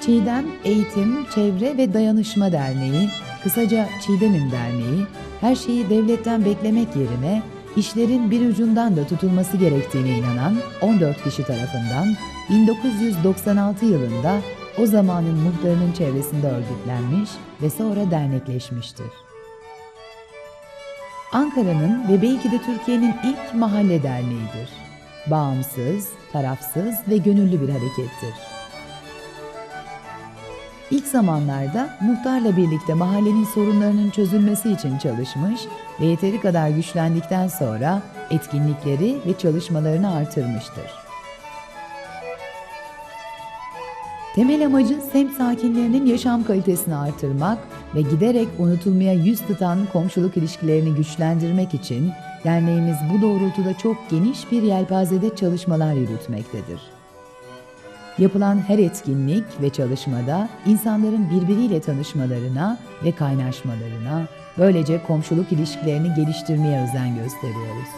Çiğdem Eğitim, Çevre ve Dayanışma Derneği, kısaca Çiğdem'im Derneği, her şeyi devletten beklemek yerine işlerin bir ucundan da tutulması gerektiğine inanan 14 kişi tarafından 1996 yılında o zamanın muhtarının çevresinde örgütlenmiş ve sonra dernekleşmiştir. Ankara'nın ve belki de Türkiye'nin ilk mahalle derneğidir. Bağımsız, tarafsız ve gönüllü bir harekettir. İlk zamanlarda muhtarla birlikte mahallenin sorunlarının çözülmesi için çalışmış ve yeteri kadar güçlendikten sonra etkinlikleri ve çalışmalarını artırmıştır. Temel amacı semt sakinlerinin yaşam kalitesini artırmak ve giderek unutulmaya yüz tutan komşuluk ilişkilerini güçlendirmek için derneğimiz bu doğrultuda çok geniş bir yelpazede çalışmalar yürütmektedir. Yapılan her etkinlik ve çalışmada insanların birbiriyle tanışmalarına ve kaynaşmalarına, böylece komşuluk ilişkilerini geliştirmeye özen gösteriyoruz.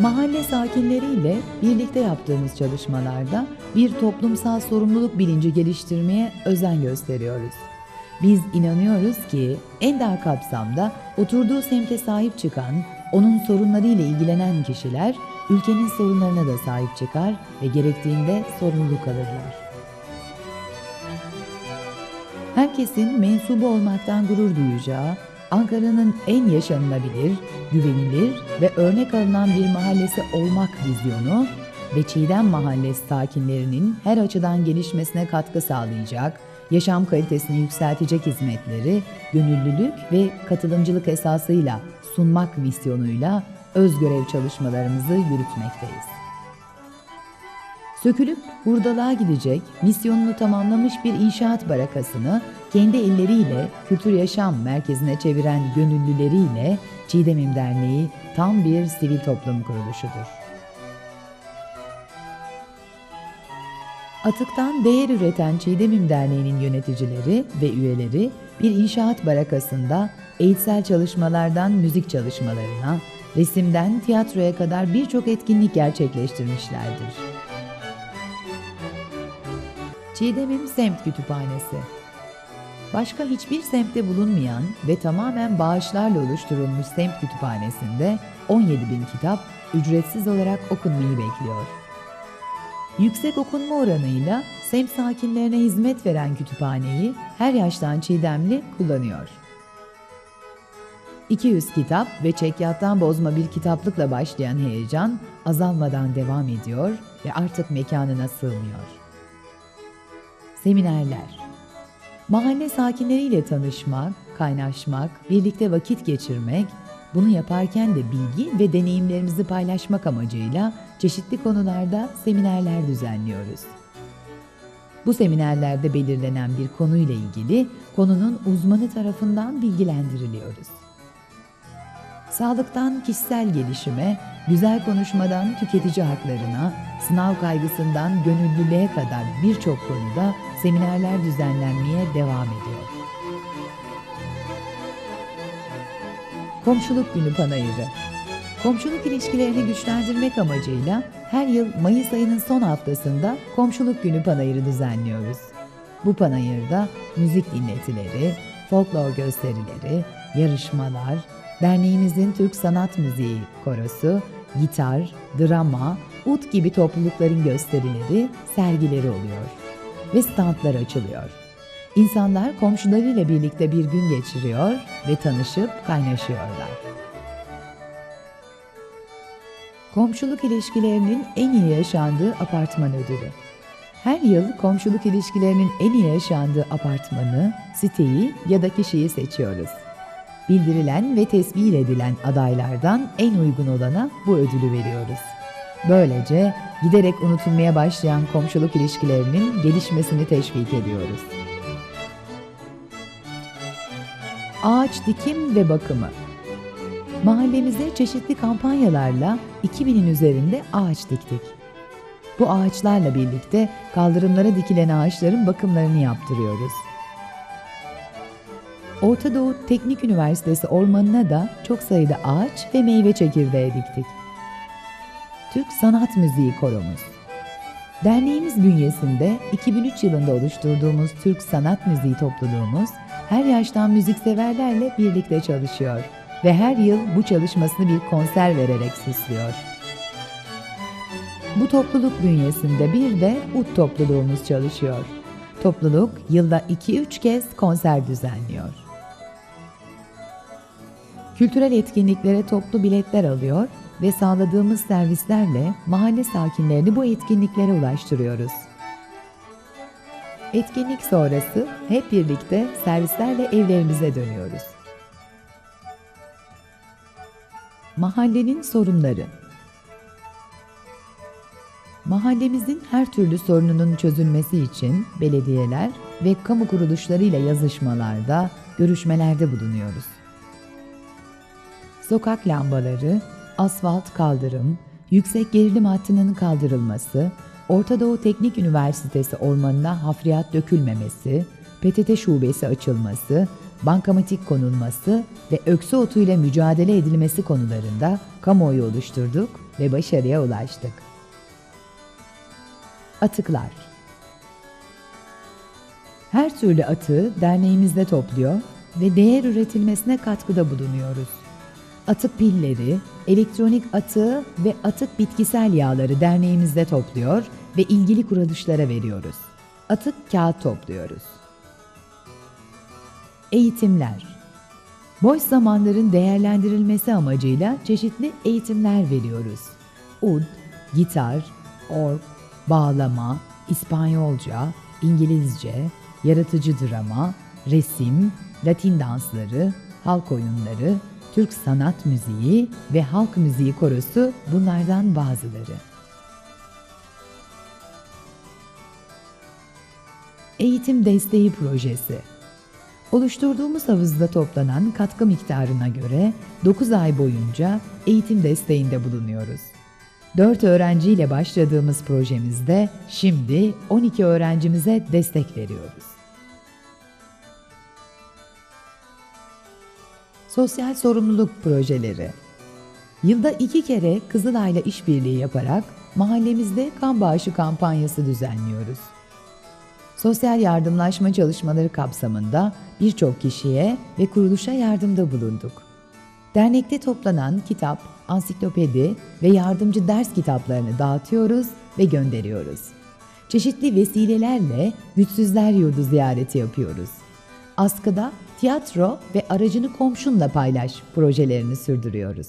Mahalle sakinleriyle birlikte yaptığımız çalışmalarda bir toplumsal sorumluluk bilinci geliştirmeye özen gösteriyoruz. Biz inanıyoruz ki en dar kapsamda oturduğu semte sahip çıkan, onun sorunlarıyla ilgilenen kişiler ülkenin sorunlarına da sahip çıkar ve gerektiğinde sorumluluk alırlar. Herkesin mensubu olmaktan gurur duyacağı, Ankara'nın en yaşanılabilir, güvenilir ve örnek alınan bir mahallesi olmak vizyonu ve Çiğdem Mahallesi sakinlerinin her açıdan gelişmesine katkı sağlayacak, yaşam kalitesini yükseltecek hizmetleri gönüllülük ve katılımcılık esasıyla sunmak misyonuyla öz görev çalışmalarımızı yürütmekteyiz. Sökülüp hurdalığa gidecek, misyonunu tamamlamış bir inşaat barakasını kendi elleriyle kültür yaşam merkezine çeviren gönüllüleriyle Çiğdemim Derneği tam bir sivil toplum kuruluşudur. Atıktan değer üreten Çiğdemim Derneği'nin yöneticileri ve üyeleri bir inşaat barakasında eğitsel çalışmalardan müzik çalışmalarına, resimden tiyatroya kadar birçok etkinlik gerçekleştirmişlerdir. Çiğdem'in Semt Kütüphanesi Başka hiçbir semtte bulunmayan ve tamamen bağışlarla oluşturulmuş semt kütüphanesinde 17 bin kitap ücretsiz olarak okunmayı bekliyor. Yüksek okunma oranıyla semt sakinlerine hizmet veren kütüphaneyi her yaştan Çiğdemli kullanıyor. 200 kitap ve çekyattan bozma bir kitaplıkla başlayan heyecan azalmadan devam ediyor ve artık mekanına sığmıyor. Seminerler Mahalle sakinleriyle tanışmak, kaynaşmak, birlikte vakit geçirmek, bunu yaparken de bilgi ve deneyimlerimizi paylaşmak amacıyla çeşitli konularda seminerler düzenliyoruz. Bu seminerlerde belirlenen bir konuyla ilgili konunun uzmanı tarafından bilgilendiriliyoruz. Sağlıktan kişisel gelişime, güzel konuşmadan tüketici haklarına, sınav kaygısından gönüllülüğe kadar birçok konuda seminerler düzenlenmeye devam ediyor. Komşuluk Günü Panayırı Komşuluk ilişkilerini güçlendirmek amacıyla her yıl Mayıs ayının son haftasında Komşuluk Günü Panayırı düzenliyoruz. Bu panayırda müzik dinletileri, folklor gösterileri, yarışmalar, derneğimizin Türk Sanat Müziği Korosu, gitar, drama, ut gibi toplulukların gösterileri, sergileri oluyor ve standlar açılıyor. İnsanlar komşularıyla birlikte bir gün geçiriyor ve tanışıp kaynaşıyorlar. Komşuluk ilişkilerinin en iyi yaşandığı apartman ödülü. Her yıl komşuluk ilişkilerinin en iyi yaşandığı apartmanı, siteyi ya da kişiyi seçiyoruz. Bildirilen ve tesbih edilen adaylardan en uygun olana bu ödülü veriyoruz. Böylece giderek unutulmaya başlayan komşuluk ilişkilerinin gelişmesini teşvik ediyoruz. Ağaç dikim ve bakımı Mahallemize çeşitli kampanyalarla 2000'in üzerinde ağaç diktik. Bu ağaçlarla birlikte kaldırımlara dikilen ağaçların bakımlarını yaptırıyoruz. Orta Doğu Teknik Üniversitesi ormanına da çok sayıda ağaç ve meyve çekirdeği diktik. Türk Sanat Müziği Koromuz Derneğimiz bünyesinde 2003 yılında oluşturduğumuz Türk Sanat Müziği topluluğumuz her yaştan müzikseverlerle birlikte çalışıyor ve her yıl bu çalışmasını bir konser vererek süslüyor. Bu topluluk bünyesinde bir de UT topluluğumuz çalışıyor. Topluluk yılda 2-3 kez konser düzenliyor. Kültürel etkinliklere toplu biletler alıyor ve sağladığımız servislerle mahalle sakinlerini bu etkinliklere ulaştırıyoruz. Etkinlik sonrası hep birlikte servislerle evlerimize dönüyoruz. Mahallenin sorunları Mahallemizin her türlü sorununun çözülmesi için belediyeler ve kamu kuruluşlarıyla yazışmalarda, görüşmelerde bulunuyoruz. Sokak lambaları, asfalt kaldırım, yüksek gerilim hattının kaldırılması, Orta Doğu Teknik Üniversitesi ormanına hafriyat dökülmemesi, PTT şubesi açılması, bankamatik konulması ve öksü otuyla mücadele edilmesi konularında kamuoyu oluşturduk ve başarıya ulaştık. Atıklar Her türlü atığı derneğimizde topluyor ve değer üretilmesine katkıda bulunuyoruz. Atık pilleri, elektronik atığı ve atık bitkisel yağları derneğimizde topluyor ve ilgili kuruluşlara veriyoruz. Atık kağıt topluyoruz. Eğitimler Boş zamanların değerlendirilmesi amacıyla çeşitli eğitimler veriyoruz. Ud, gitar, org, bağlama, İspanyolca, İngilizce, yaratıcı drama, resim, Latin dansları, halk oyunları, Türk sanat müziği ve halk müziği korosu bunlardan bazıları. Eğitim Desteği Projesi Oluşturduğumuz havuzda toplanan katkı miktarına göre 9 ay boyunca eğitim desteğinde bulunuyoruz. 4 öğrenciyle başladığımız projemizde şimdi 12 öğrencimize destek veriyoruz. Sosyal sorumluluk projeleri Yılda iki kere Kızılay'la işbirliği yaparak mahallemizde kan bağışı kampanyası düzenliyoruz. Sosyal yardımlaşma çalışmaları kapsamında birçok kişiye ve kuruluşa yardımda bulunduk. Dernekte toplanan kitap, ansiklopedi ve yardımcı ders kitaplarını dağıtıyoruz ve gönderiyoruz. Çeşitli vesilelerle Güçsüzler Yurdu ziyareti yapıyoruz. Askıda tiyatro ve aracını komşunla paylaş projelerini sürdürüyoruz.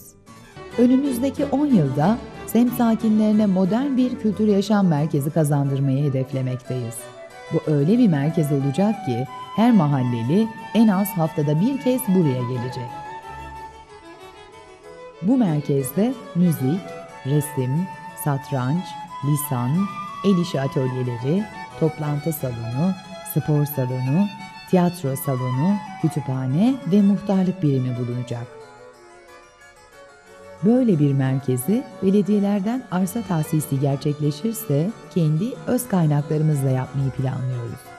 Önümüzdeki 10 yılda semt sakinlerine modern bir kültür yaşam merkezi kazandırmayı hedeflemekteyiz. Bu öyle bir merkez olacak ki her mahalleli en az haftada bir kez buraya gelecek. Bu merkezde müzik, resim, satranç, lisan, el işi atölyeleri, toplantı salonu, spor salonu, tiyatro salonu, kütüphane ve muhtarlık birimi bulunacak. Böyle bir merkezi belediyelerden arsa tahsisi gerçekleşirse kendi öz kaynaklarımızla yapmayı planlıyoruz.